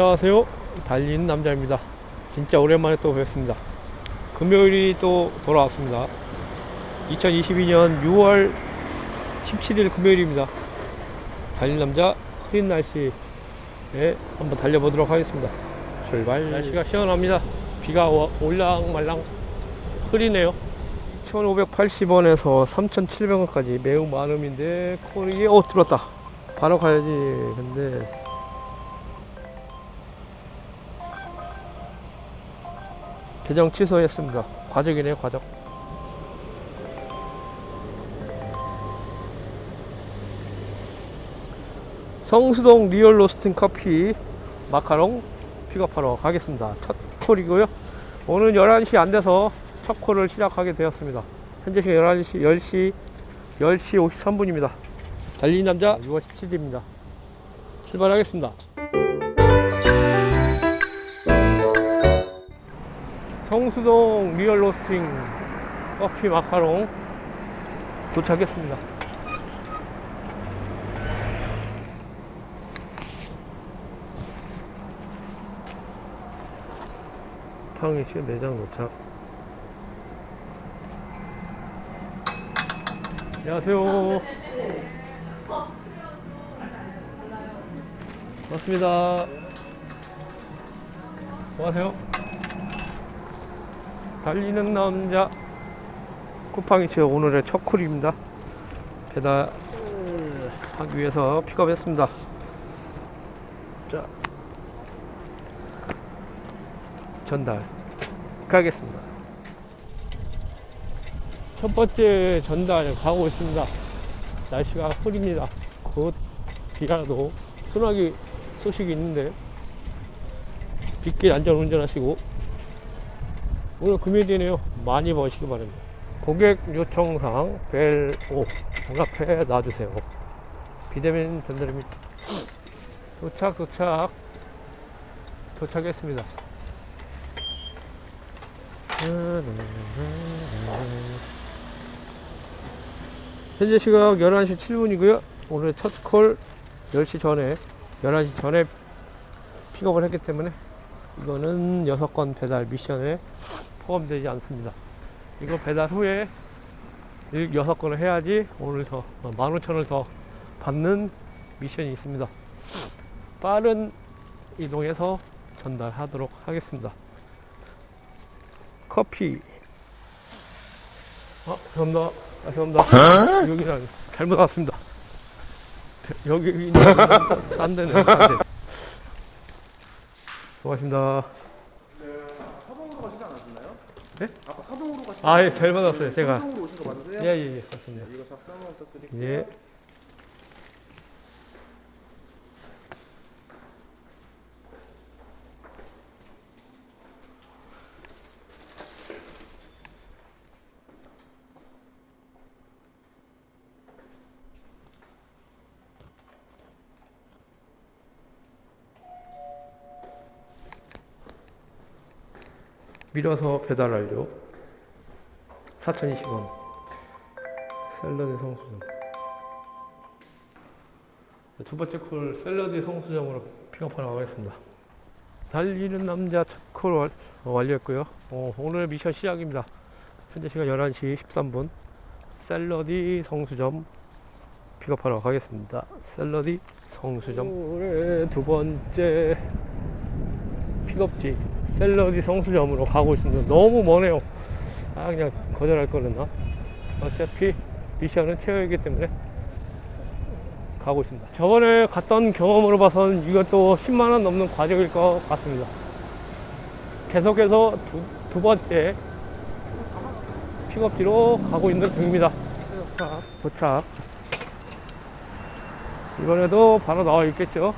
안녕하세요. 달리는 남자입니다. 진짜 오랜만에 또 뵙습니다. 금요일이 또 돌아왔습니다. 2022년 6월 17일 금요일입니다. 달리는 남자 흐린 날씨에 한번 달려보도록 하겠습니다. 출발. 날씨가 시원합니다. 비가 와- 올랑말랑 흐리네요. 1,580원에서 3,700원까지 매우 많음인데 코리에 어 들었다. 바로 가야지. 근데 계정 취소했습니다. 과적이네요, 과적. 성수동 리얼 로스팅 커피 마카롱 픽업하러 가겠습니다. 첫 콜이고요. 오늘 11시 안 돼서 첫 콜을 시작하게 되었습니다. 현재 시간 11시, 10시, 10시 53분입니다. 달리는 남자 6월 17일입니다. 출발하겠습니다. 성수동 리얼 로스팅 커피 마카롱 도착했습니다. 탕이시 매장 도착. 안녕하세요. 반갑습니다. 안녕하세요. 달리는 남자 쿠팡이츠 오늘의 첫 콜입니다. 배달 하기 위해서 픽업했습니다. 자 전달 가겠습니다. 첫 번째 전달 가고 있습니다. 날씨가 흐립니다. 곧 비라도 소나기 소식이 있는데 빗길 안전 운전하시고 오늘 금요일이네요. 많이 버시기 바랍니다. 고객 요청사항 벨5 정답해 놔주세요. 비대면 전달입니다. 도착 도착 도착했습니다. 현재 시각 11시 7분이고요. 오늘 첫 콜 10시 전에 11시 전에 픽업을 했기 때문에 이거는 6건 배달 미션에 포함되지 않습니다. 이거 배달 후에 6건을 해야지 오늘 더 15,000원을 더 받는 미션이 있습니다. 빠른 이동해서 전달하도록 하겠습니다. 커피. 아, 감사합니다. 아, 감사합니다. 여기 는 잘못 왔습니다. 여기 있는 딴 데는. 고맙습니다. 사동으로 가시지 않았나요? 네? 아까 사동으로 가시. 아, 예, 잘 받았어요. 제가. 사동으로 오신 거 맞으세요? 예, 예, 예, 맞습니다. 이거 작성만 부탁드릴게요. 예. 밀어서 배달 완료. 4,020원. 샐러드 성수점. 두 번째 콜 샐러드 성수점으로 픽업하러 가겠습니다. 달리는 남자 첫콜 완- 어, 완료했고요. 어, 오늘 미션 시작입니다. 현재 시간 11시 13분. 샐러디 성수점 픽업하러 가겠습니다. 샐러디 성수점. 올해 두 번째 픽업지 샐러디 성수점으로 가고 있습니다. 너무 머네요. 아 그냥 거절할 거랬나? 어차피 미션은 채워이기 때문에 가고 있습니다. 저번에 갔던 경험으로 봐서는 이것도 10만원 넘는 과정일 것 같습니다. 계속해서 두, 두 번째 픽업지로 가고 있는 중입니다. 도착, 도착. 이번에도 바로 나와 있겠죠?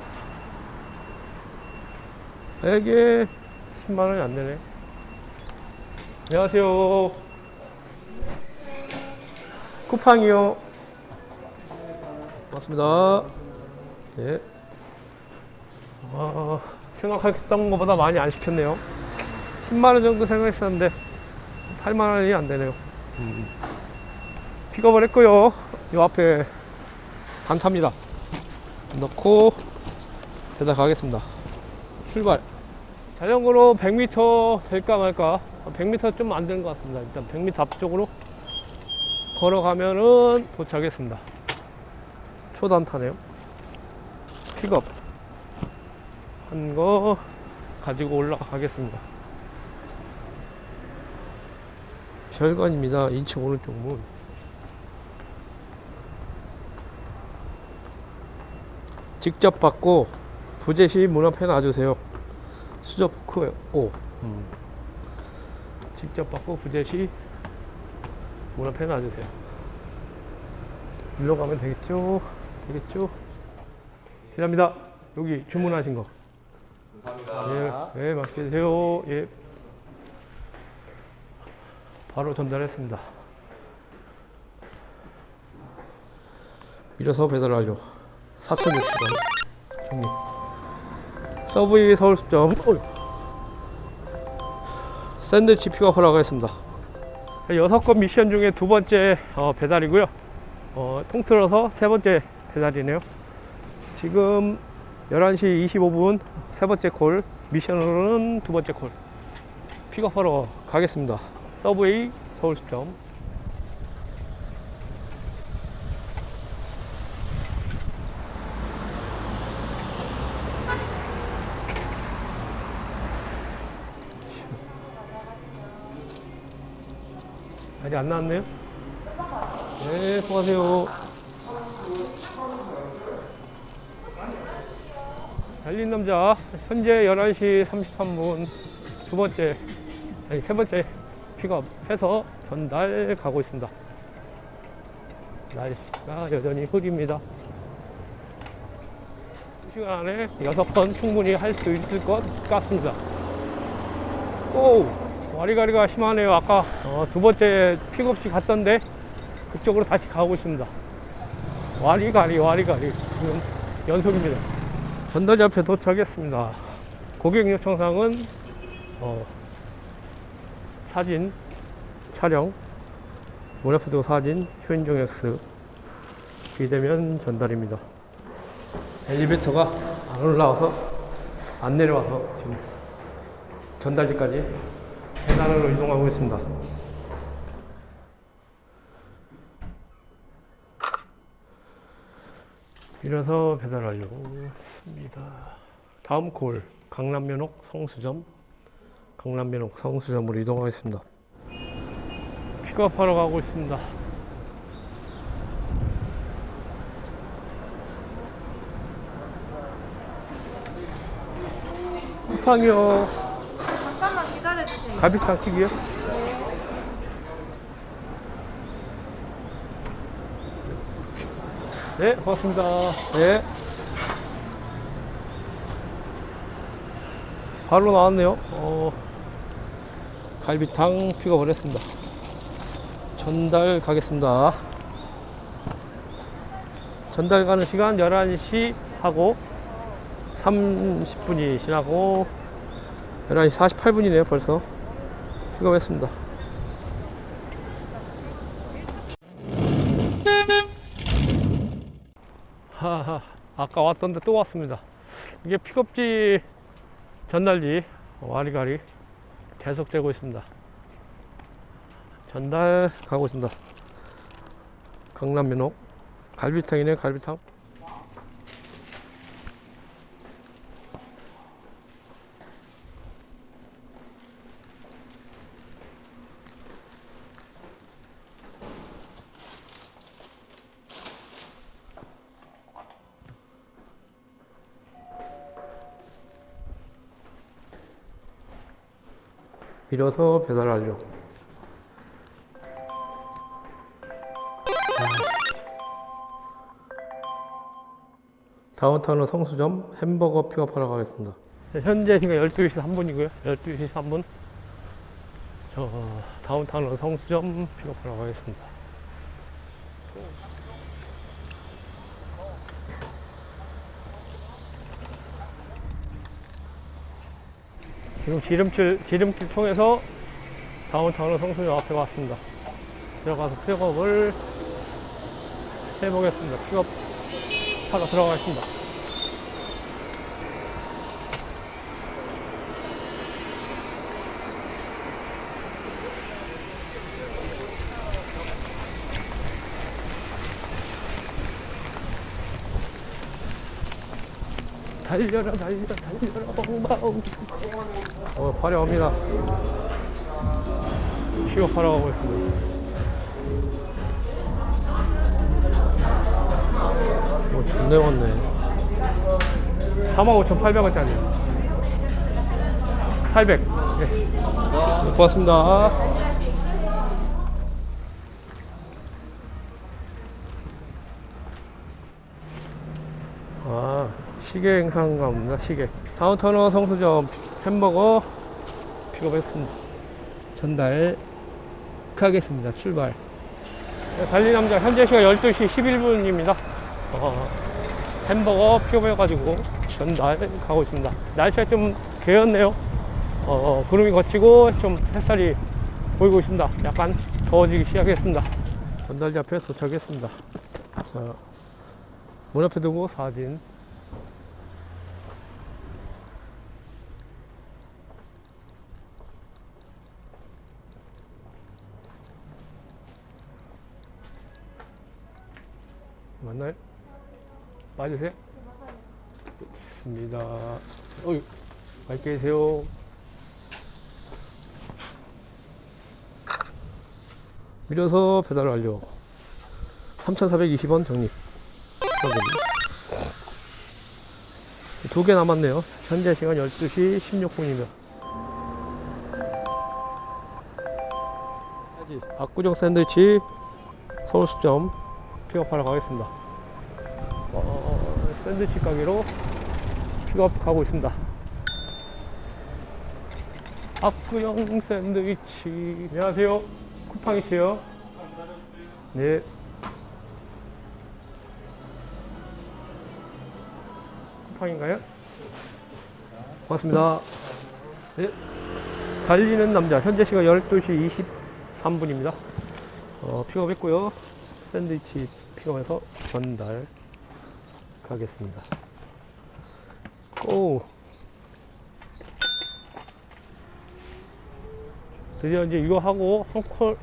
이게 10만원이 안 되네. 안녕하세요. 쿠팡이요. 맞습니다. 예. 아, 생각했던 것보다 많이 안 시켰네요. 10만원 정도 생각했었는데, 8만원이 안 되네요. 음. 픽업을 했고요. 요 앞에 단타입니다. 넣고, 배달 가겠습니다. 출발. 자전거로 100m 될까 말까. 100m 좀 안 되는 것 같습니다. 일단 100m 앞쪽으로 걸어가면은 도착했습니다. 초단타네요. 픽업 한 거 가지고 올라가겠습니다. 별관입니다. 2층 오른쪽 문. 직접 받고 부재시 문 앞에 놔주세요. 수저 포크 5. 음. 직접 받고 부재시 문 앞에 놔주세요. 일로 가면 되겠죠? 되겠죠? 실례합니다. 여기 주문하신 거. 감사합니다. 예, 예, 맛있게 드세요. 예. 바로 전달했습니다. 밀어서 배달 완료. 4,600원. 정리. 서브웨이 서울숲점. 샌드위치 픽업하러 가겠습니다. 여섯 건 미션 중에 두 번째 어, 배달이고요. 어, 통틀어서 세 번째 배달이네요. 지금 11시 25분 세 번째 콜, 미션으로는 두 번째 콜. 픽업하러 가겠습니다. 서브웨이 서울숲점. 아직 안 나왔네요? 네, 수고하세요. 달린 남자, 현재 11시 33분 두 번째, 아니 세 번째 픽업해서 전달 가고 있습니다. 날씨가 여전히 흐립니다. 2시간 안에 6번 충분히 할 수 있을 것 같습니다. 오! 와리가리가 심하네요. 아까 어, 두 번째 픽업시 갔던데 그쪽으로 다시 가고 있습니다. 와리가리 와리가리 지금 연속입니다. 전달지 앞에 도착했습니다. 고객 요청사항은 어, 사진 촬영 두고 사진 효인종 X 비대면 전달입니다. 엘리베이터가 안 올라와서 안 내려와서 지금 전달지까지 계단으로 이동하고 있습니다. 이래서 배달 완료습니다. 다음 콜 강남면옥 성수점 강남면옥 성수점으로 이동하겠습니다. 픽업하러 가고 있습니다. 쿠팡이요. 잠깐만 기다려주세요. 갈비탕 튀기요? 네, 고맙습니다. 네. 바로 나왔네요. 어, 갈비탕 픽업을 했습니다. 전달 가겠습니다. 전달 가는 시간 11시 하고 30분이 지나고 11시 48분이네요, 벌써. 픽업했습니다. 하하, 아까 왔던데 또 왔습니다. 이게 픽업지 전달지 와리가리 계속되고 있습니다. 전달 가고 있습니다. 강남면옥 갈비탕이네 갈비탕. 밀어서 배달 완료. 다운타운 성수점 햄버거 픽업하러 가겠습니다. 현재 지금 12시 3분이고요. 12시 3분. 저 다운타운 성수점 픽업하러 가겠습니다. 지금 지름길, 지름길 통해서 다운타운 성수점 앞에 왔습니다. 들어가서 픽업을 해보겠습니다. 픽업 하러 들어가겠습니다. 달려라 달려 달려라 엉망. 어 화려합니다. 픽업하러 가고 있습니다. 오 존내 왔네. 45,800원짜리. 800 네. 고맙습니다. 아 시계 행사인가 봅니다 시계. 다운터너 성수점 햄버거 픽업했습니다. 전달 하겠습니다 출발. 네, 달리 남자 현재 시간 12시 11분입니다. 어, 햄버거 픽업해가지고 전달 가고 있습니다. 날씨가 좀 개었네요. 어, 구름이 거치고 좀 햇살이 보이고 있습니다. 약간 더워지기 시작했습니다. 전달지 앞에 도착했습니다. 자 문 앞에 두고 사진. 맞나요? 맞으세요? 좋습니다. 어유, 맛있게 계세요. 밀어서 배달 완료. 3,420원 적립. 두 개 남았네요. 현재 시간 12시 16분이면. 압구정 샌드위치 서울수점 픽업하러 가겠습니다. 어, 샌드위치 가게로 픽업하고 있습니다. 압구정 샌드위치. 안녕하세요. 쿠팡이시요. 네. 쿠팡인가요? 고맙습니다. 네. 달리는 남자, 현재 시간 12시 23분입니다. 어, 픽업했고요. 샌드위치 픽업해서 전달 가겠습니다. 고! 드디어 이제 이거 하고 한 콜,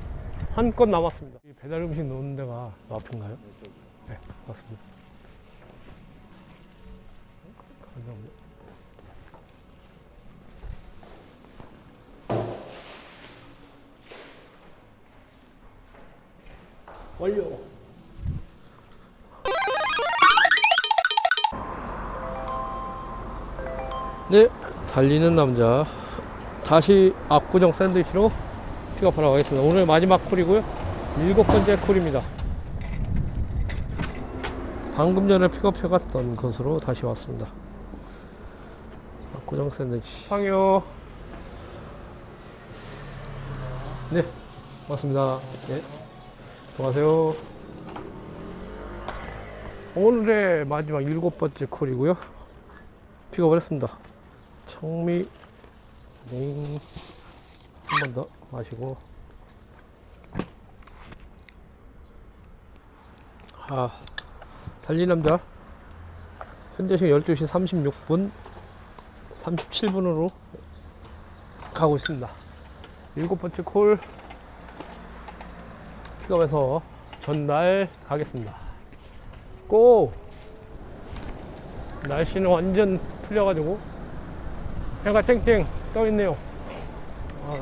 한 건 남았습니다. 이 배달 음식 놓는 데가 앞인가요? 네, 맞습니다. 완료. 네, 달리는 남자. 다시 압구정 샌드위치로 픽업하러 가겠습니다. 오늘 마지막 콜이고요. 일곱 번째 콜입니다. 방금 전에 픽업해 갔던 곳으로 다시 왔습니다. 압구정 샌드위치. 상요. 네, 고맙습니다. 네. 안녕하세요. 오늘의 마지막 일곱 번째 콜이고요. 픽업을 했습니다. 청미 네. 한번 더 마시고. 아, 달린 남자. 현재 시간 12시 36분, 37분으로 가고 있습니다. 일곱 번째 콜 픽업해서 전날 가겠습니다. 고! 날씨는 완전 풀려가지고 해가 땡땡 떠 있네요. 아,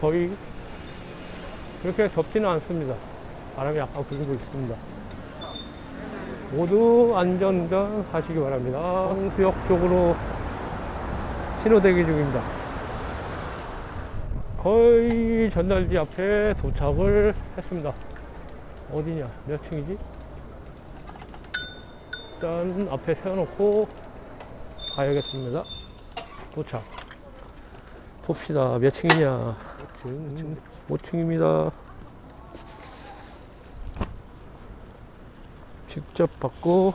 거의 그렇게 덥지는 않습니다. 바람이 약간 불고 있습니다. 모두 안전운전 하시기 바랍니다. 홍수역 쪽으로 신호 대기 중입니다. 거의 전달지 앞에 도착을 했습니다. 어디냐? 몇 층이지? 일단 앞에 세워놓고 가야겠습니다. 도착. 봅시다. 몇 층이냐? 5층. 5층입니다. 직접 받고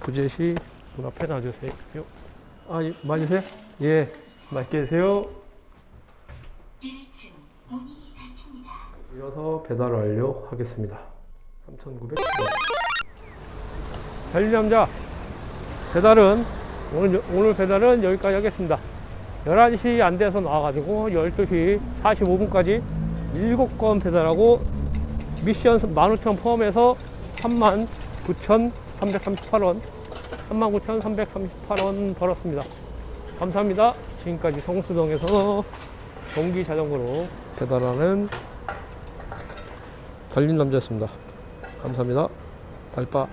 부재시 문 앞에 놔주세요. 아, 예, 맞으세요? 예, 맛있게 드세요. 1층 문이 닫힙니다. 이어서 배달 완료하겠습니다. 3,900원. 달리남자 배달은 오늘 오늘 배달은 여기까지 하겠습니다. 11시 안 돼서 나와가지고 12시 45분까지 7건 배달하고 미션 15,000 포함해서 39,338원 39,338원 벌었습니다. 감사합니다. 지금까지 성수동에서 전기 자전거로 배달하는 달린 남자였습니다. 감사합니다. 달빠.